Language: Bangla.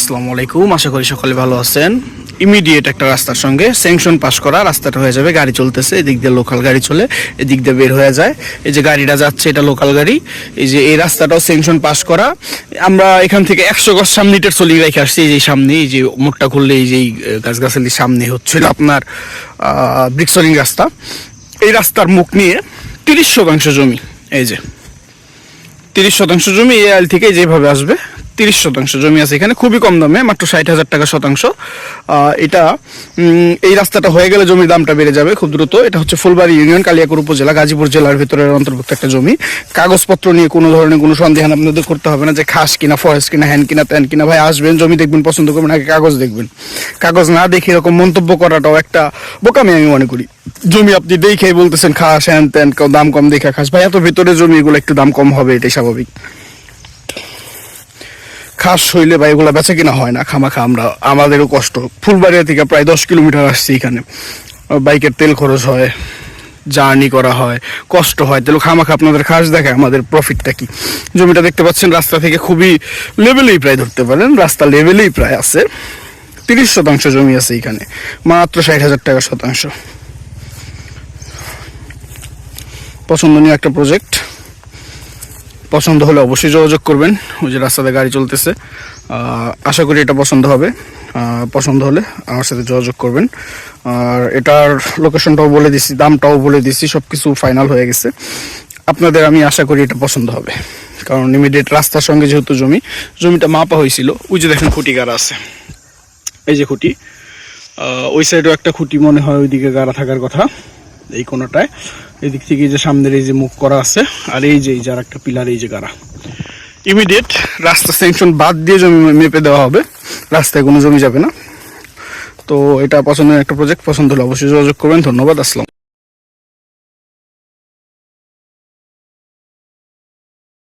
আসসালামু আলাইকুম, আশা করি সকলে ভালো আছেন। ইমিডিয়েট একটা রাস্তার সঙ্গে স্যাংশন পাস করা, রাস্তাটা হয়ে যাবে, গাড়ি চলতেছে, এদিক দিয়ে লোকাল গাড়ি চলে, এদিক দিয়ে বের হয়ে যায়। এই যে গাড়িটা যাচ্ছে, এটা লোকাল গাড়ি। এই যে এই রাস্তাটাও স্যাংশন পাস করা। আমরা এখান থেকে একশো গজ সামনে ইটের চলি রেখে আসছি, এই যে সামনে, এই যে মোটটা খুললে এই যে গাছগাছালির সামনে হচ্ছিল আপনার ব্রিক্সলিং রাস্তা। এই রাস্তার মুখ নিয়ে তিরিশ শতাংশ জমি, এই যে। তিরিশ শতাংশ জমি এই থেকে যেভাবে আসবে তিরিশ শতাংশ জমি আছে এখানে, খুবই কম দামে, মাত্র ষাট হাজার টাকা শতাংশ। এটা এই রাস্তাটা হয়ে গেলে জমির দামটা বেড়ে যাবে খুব দ্রুত। এটা হচ্ছে ফুলবাড়ি ইউনিয়ন, কালিয়াকুর উপজেলা, গাজীপুর জেলার ভিতরের অন্তর্ভুক্ত একটা জমি। কাগজপত্র নিয়ে কোনো ধরনের কোনো সন্দেহান আপনাদের করতে হবে না যে খাস কিনা, ফরেস্ট কিনা, হ্যান কিনা, ত্যান কিনা। ভাই, আসবেন, জমি দেখবেন, পছন্দ করবেন, আগে কাগজ দেখবেন। কাগজ না দেখে এরকম মন্তব্য করাটাও একটা বোকামি, আমি মনে করি। জমি আপনি দেখেই বলতেছেন খাস, হ্যান, ত্যান, দাম কম, দেখে খাস। ভাই, এত ভিতরে জমি, এগুলো একটু দাম কম হবে, এটাই স্বাভাবিক। খাস হইলে বা এগুলো বেচা কিনা হয় না, খামাখা আমরা, আমাদেরও কষ্ট। ফুলবাড়িয়া থেকে প্রায় দশ কিলোমিটার আসছি এখানে। বাইকের তেল খরচ হয়, জার্নি করা হয়, কষ্ট হয়। তাহলে খামাখা আপনাদের খাস দেখায় আমাদের প্রফিটটা কি? জমিটা দেখতে পাচ্ছেন, রাস্তা থেকে খুবই লেভেলেই প্রায় ধরতে পারেন, রাস্তা লেভেলেই প্রায় আছে। তিরিশ শতাংশ জমি আছে এখানে, মাত্র ষাট হাজার টাকা শতাংশ। পছন্দনীয় একটা প্রজেক্ট পছন্দ হলে অবশ্যই যোগাযোগ করবেন। ওই যে রাস্তাতে গাড়ি চলতেছে। আশা করি এটা পছন্দ হবে। পছন্দ হলে আমার সাথে যোগাযোগ করবেন। আর এটার লোকেশনটাও বলে দিছি, দামটাও বলে দিছি সব কিছু ফাইনাল হয়ে গেছে। আপনাদের আমি আশা করি এটা পছন্দ হবে। কারণ ইমিডিয়েট রাস্তার সঙ্গে যেহেতু জমি, জমিটা মাপা হয়েছিল, ওই যে দেখেন খুঁটি গাড়া আছে। এই যে খুঁটি ওই সাইডেও একটা খুঁটি মনে হয় ওইদিকে গাড়া থাকার কথা। এই কোনোটায়। এদিক থেকে যে সামনের এই যে মুখ করা আছে, আর এই যে, এই একটা পিলার, এই যে গাড়া। ইমিডিয়েট রাস্তা সেংশন বাদ দিয়ে জমি মেপে দেওয়া হবে। রাস্তায় কোনো জমি যাবে না। তো এটা পছন্দের একটা প্রজেক্ট পছন্দ হলে অবশ্যই যোগাযোগ করবেন। ধন্যবাদ, আসসালাম।